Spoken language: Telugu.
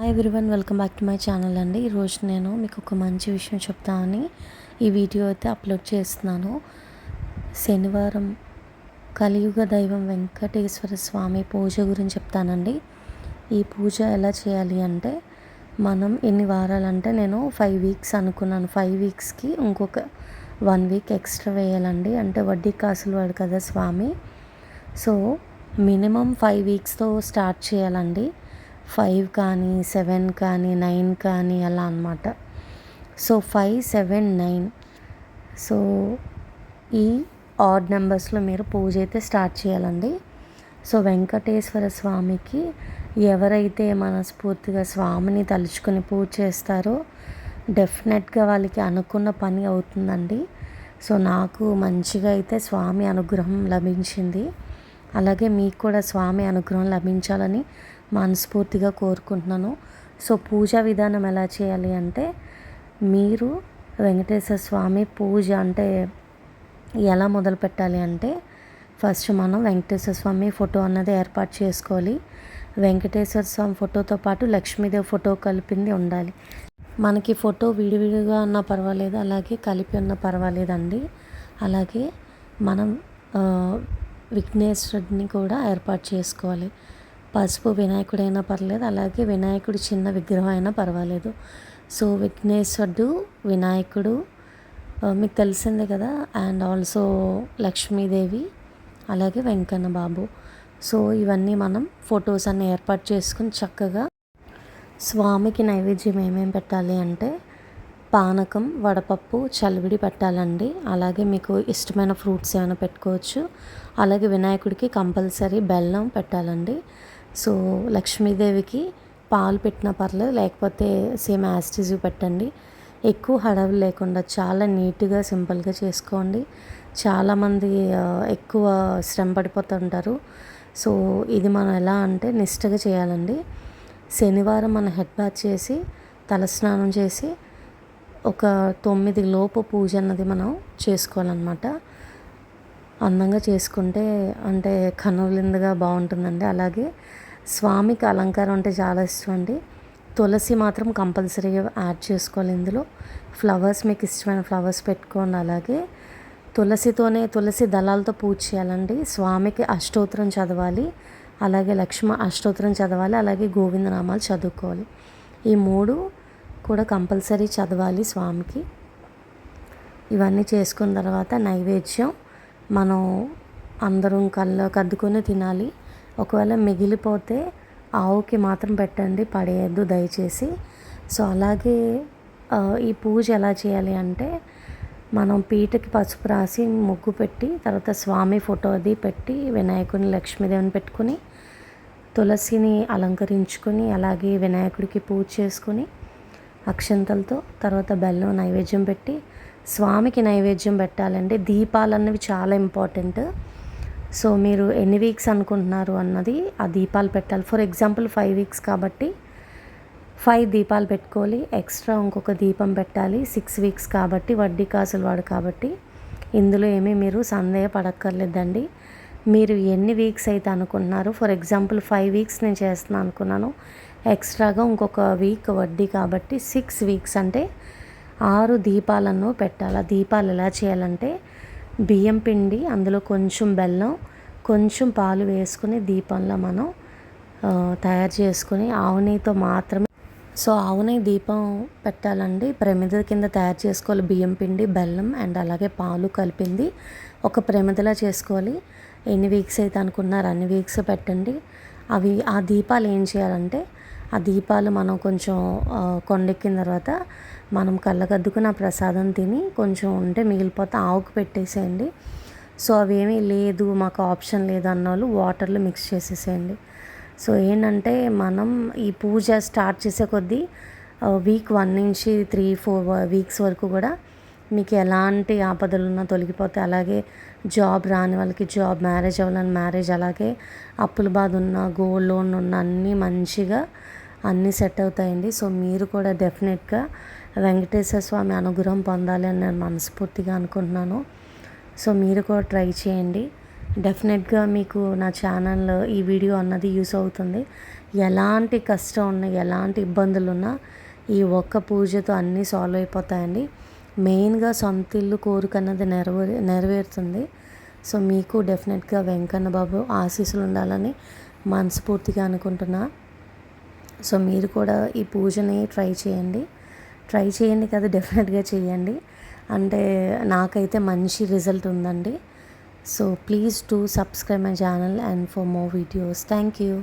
Hi everyone welcome back to my channel అండి. ఈరోజు నేను మీకు ఒక మంచి విషయం చెప్తానని ఈ వీడియో అయితే అప్లోడ్ చేస్తున్నాను. శనివారం కలియుగ దైవం వెంకటేశ్వర స్వామి పూజ గురించి చెప్తానండి. ఈ పూజ ఎలా చేయాలి అంటే మనం ఎన్ని వారాలంటే నేను ఫైవ్ వీక్స్ అనుకున్నాను. ఫైవ్ వీక్స్కి ఇంకొక వన్ వీక్ ఎక్స్ట్రా వేయాలండి. అంటే వడ్డీ కాసులు వాడు కదా స్వామి. సో మినిమం ఫైవ్ వీక్స్తో స్టార్ట్ చేయాలండి. ఫైవ్ కానీ సెవెన్ కానీ నైన్ కానీ అలా అనమాట so five seven nine. So ఈ ఆడ్ నెంబర్స్లో మీరు పూజ అయితే స్టార్ట్ చేయాలండి. సో వెంకటేశ్వర స్వామికి ఎవరైతే మనస్ఫూర్తిగా స్వామిని తలుచుకొని పూజ చేస్తారో డెఫినెట్గా వాళ్ళకి అనుకున్న పని అవుతుందండి. సో నాకు మంచిగా అయితే స్వామి అనుగ్రహం లభించింది. అలాగే మీకు కూడా స్వామి అనుగ్రహం లభించాలని మనస్ఫూర్తిగా కోరుకుంటున్నాను. సో పూజా విధానం ఎలా చేయాలి అంటే మీరు వెంకటేశ్వర స్వామి పూజ అంటే ఎలా మొదలు పెట్టాలి అంటే ఫస్ట్ మనం వెంకటేశ్వర స్వామి ఫోటో అన్నది ఏర్పాటు చేసుకోవాలి. వెంకటేశ్వర స్వామి ఫోటోతో పాటు లక్ష్మీదేవి ఫోటో కలిపింది ఉండాలి. మనకి ఫోటో విడివిడిగా ఉన్నా పర్వాలేదు అలాగే కలిపి ఉన్నా పర్వాలేదండి. అలాగే మనం విఘ్నేశ్వరుడిని కూడా ఏర్పాటు చేసుకోవాలి. పసుపు వినాయకుడైనా పర్లేదు అలాగే వినాయకుడు చిన్న విగ్రహం అయినా పర్వాలేదు. సో విఘ్నేశ్వరుడు వినాయకుడు మీకు తెలిసిందే కదా అండ్ ఆల్సో లక్ష్మీదేవి అలాగే వెంకన్న బాబు. సో ఇవన్నీ మనం ఫొటోస్ అన్నీ ఏర్పాటు చేసుకుని చక్కగా స్వామికి నైవేద్యం ఏమేమి పెట్టాలి అంటే పానకం వడపప్పు చలివిడి పెట్టాలండి. అలాగే మీకు ఇష్టమైన ఫ్రూట్స్ ఏమైనా పెట్టుకోవచ్చు. అలాగే వినాయకుడికి కంపల్సరీ బెల్లం పెట్టాలండి. సో లక్ష్మీదేవికి పాలు పెట్టినా పర్లేదు లేకపోతే సేమ్ యాస్టిజ్ పెట్టండి. ఎక్కువ హడవి లేకుండా చాలా నీట్గా సింపుల్గా చేసుకోండి. చాలామంది ఎక్కువ శ్రమ పడిపోతుంటారు సో ఇది మనం ఎలా అంటే నిష్టగా చేయాలండి. శనివారం మన హెడ్ బాత్ చేసి తలస్నానం చేసి ఒక తొమ్మిది లోపు పూజ అన్నది మనం చేసుకోవాలన్నమాట. అందంగా చేసుకుంటే అంటే కనువిందుగా బాగుంటుందండి. అలాగే స్వామికి అలంకారం అంటే చాలా ఇష్టం అండి. తులసి మాత్రం కంపల్సరీగా యాడ్ చేసుకోవాలి ఇందులో. ఫ్లవర్స్ మీకు ఇష్టమైన ఫ్లవర్స్ పెట్టుకోండి. అలాగే తులసితోనే తులసి దళాలతో పూజ చేయాలండి. స్వామికి అష్టోత్తరం చదవాలి. అలాగే లక్ష్మ అష్టోత్తరం చదవాలి. అలాగే గోవిందనామాలు చదువుకోవాలి. ఈ మూడు కూడా కంపల్సరీ చదవాలి స్వామికి. ఇవన్నీ చేసుకున్న తర్వాత నైవేద్యం మనం అందరం కళ్ళ కద్దుకొని తినాలి. ఒకవేళ మిగిలిపోతే ఆవుకి మాత్రం పెట్టండి పడేయద్దు దయచేసి. సో అలాగే ఈ పూజ ఎలా చేయాలి అంటే మనం పీటకి పసుపు రాసి ముగ్గు పెట్టి తర్వాత స్వామి ఫోటో అది పెట్టి వినాయకుని లక్ష్మీదేవిని పెట్టుకుని తులసిని అలంకరించుకొని అలాగే వినాయకుడికి పూజ చేసుకొని అక్షంతలతో తర్వాత బెల్లం నైవేద్యం పెట్టి స్వామికి నైవేద్యం పెట్టాలండి. దీపాలు అన్నవి చాలా ఇంపార్టెంట్. సో మీరు ఎన్ని వీక్స్ అనుకుంటున్నారు అన్నది ఆ దీపాలు పెట్టాలి. ఫర్ ఎగ్జాంపుల్ ఫైవ్ వీక్స్ కాబట్టి ఫైవ్ దీపాలు పెట్టుకోవాలి. ఎక్స్ట్రా ఇంకొక దీపం పెట్టాలి. సిక్స్ వీక్స్ కాబట్టి వడ్డీ కాసులు వాడు కాబట్టి ఇందులో ఏమీ మీరు సందేహపడక్కర్లేదండి. మీరు ఎన్ని వీక్స్ అయితే అనుకుంటున్నారు ఫర్ ఎగ్జాంపుల్ ఫైవ్ వీక్స్ నేను చేస్తున్నాను అనుకున్నాను. ఎక్స్ట్రాగా ఇంకొక వీక్ వడ్డీ కాబట్టి సిక్స్ వీక్స్ అంటే ఆరు దీపాలను పెట్టాలి. దీపాలు ఎలా చేయాలంటే బియ్యం పిండి అందులో కొంచెం బెల్లం కొంచెం పాలు వేసుకుని దీపంలో మనం తయారు చేసుకుని ఆవు నెయ్యితో మాత్రమే. సో ఆవు నెయ్యి దీపం పెట్టాలండి. ప్రమిద కింద తయారు చేసుకోవాలి బియ్యం పిండి బెల్లం అండ్ అలాగే పాలు కలిపింది. ఒక ప్రమిదలా చేసుకోవాలి. ఎన్ని వీక్స్ అయితే అనుకున్నారు అన్ని వీక్స్ పెట్టండి. అవి ఆ దీపాలు ఏం చేయాలంటే ఆ దీపాలు మనం కొంచెం కొండెక్కిన తర్వాత మనం కళ్ళకద్దుకుని ఆ ప్రసాదం తిని కొంచెం ఉంటే మిగిలిపోతే ఆవుకు పెట్టేసేయండి. సో అవేమీ లేదు మాకు ఆప్షన్ లేదు అన్న వాళ్ళు వాటర్లో మిక్స్ చేసేసేయండి. సో ఏంటంటే మనం ఈ పూజ స్టార్ట్ చేసే కొద్దీ వీక్ వన్ నుంచి త్రీ ఫోర్ వీక్స్ వరకు కూడా మీకు ఎలాంటి ఆపదలు ఉన్నా అలాగే జాబ్ రాని వాళ్ళకి జాబ్ మ్యారేజ్ అవ్వాలని మ్యారేజ్ అలాగే అప్పుల బాధ ఉన్న గోల్డ్ లోన్ ఉన్న అన్నీ మంచిగా అన్నీ సెట్ అవుతాయండి. సో మీరు కూడా డెఫినెట్గా వెంకటేశ్వర స్వామి అనుగ్రహం పొందాలి అని నేను మనస్ఫూర్తిగా అనుకుంటున్నాను. సో మీరు కూడా ట్రై చేయండి. డెఫినెట్గా మీకు నా ఛానల్లో ఈ వీడియో అన్నది యూస్ అవుతుంది. ఎలాంటి కష్టం ఉన్నా ఎలాంటి ఇబ్బందులు ఉన్నా ఈ ఒక్క పూజతో అన్నీ సాల్వ్ అయిపోతాయండి. మెయిన్గా సొంత ఇల్లు కోరిక అన్నది నెరవేరు నెరవేరుతుంది. సో మీకు డెఫినెట్గా వెంకన్న బాబు ఆశీస్సులు ఉండాలని మనస్ఫూర్తిగా అనుకుంటున్నా. సో మీరు కూడా ఈ పూజని ట్రై చేయండి. ట్రై చేయండి కదా డెఫినెట్గా చేయండి. అంటే నాకైతే మంచి రిజల్ట్ ఉందండి. So please to subscribe my channel and for more videos. Thank you.